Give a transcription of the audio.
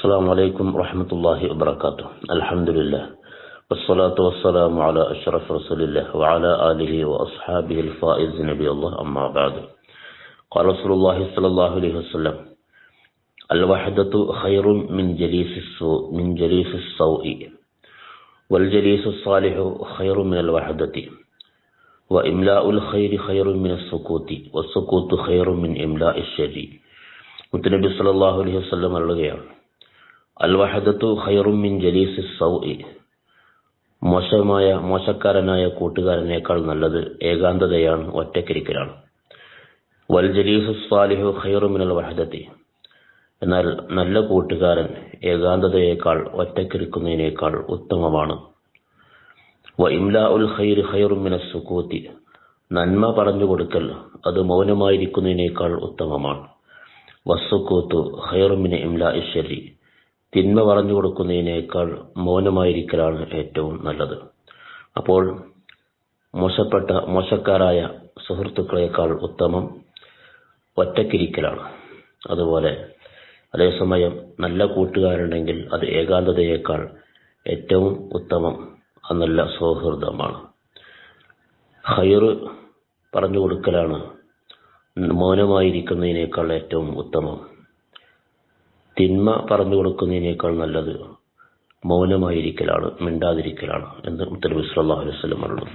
السلام عليكم ورحمة الله وبركاته الحمد لله والصلاة والسلام على أشرف رسول الله وعلى آله وأصحابه الفائز نبي الله أما بعد قال رسول الله صلى الله عليه وسلم الوحدة خير من جليس السوء من جليس السوء والجليس الصالح خير من الوحدة وإملاء الخير خير من السكوت والسكوت خير من إملاء الشر മുത്തനബി സല്ലല്ലാഹു അലൈഹി വസല്ലം പറയുകയാണ് അൽ ഹൈറുമിൻ ജലീസി സൗഇ. മോശമായ മോശക്കാരനായ കൂട്ടുകാരനേക്കാൾ നല്ലത് ഏകാന്തതയാണ് ഒറ്റക്കിരിക്കലാണ്. വൽ ജലീസു സ്വാലിഹു ഖൈറു മിനൽ വഹദത്തി. എന്നാൽ നല്ല കൂട്ടുകാരൻ ഏകാന്തതയേക്കാൾ ഒറ്റക്കിരിക്കുന്നതിനേക്കാൾ ഉത്തമമാണ്. വ ഇംലാ ഉൽ ഖൈർ ഖൈറു മിനസ് സുക്കൂത്തി നന്മ പറഞ്ഞു കൊടുക്കൽ അത് മൗനമായിരിക്കുന്നതിനേക്കാൾ ഉത്തമമാണ്. വസ്സുക്കൂത്തു ഖൈറുമിന് ഇംലാ ഇഷരി തിന്മ പറഞ്ഞു കൊടുക്കുന്നതിനേക്കാൾ മൗനമായിരിക്കലാണ് ഏറ്റവും നല്ലത്. അപ്പോൾ മോശപ്പെട്ട മോശക്കാരായ സുഹൃത്തുക്കളെക്കാൾ ഉത്തമം ഒറ്റക്കിരിക്കലാണ്. അതുപോലെ അതേസമയം നല്ല കൂട്ടുകാരുണ്ടെങ്കിൽ അത് ഏകാന്തതയേക്കാൾ ഏറ്റവും ഉത്തമം ആ നല്ല സൗഹൃദമാണ്. ഹൈറ് പറഞ്ഞു കൊടുക്കലാണ് മൗനമായിരിക്കുന്നതിനേക്കാൾ ഏറ്റവും ഉത്തമം. തിന്മ പറഞ്ഞു കൊടുക്കുന്നതിനേക്കാൾ നല്ലത് മൗനമായിരിക്കലാണ് മിണ്ടാതിരിക്കലാണ് എന്ന് മുത്തലബി സല്ലല്ലാഹു അലൈഹി വസല്ലം പറഞ്ഞു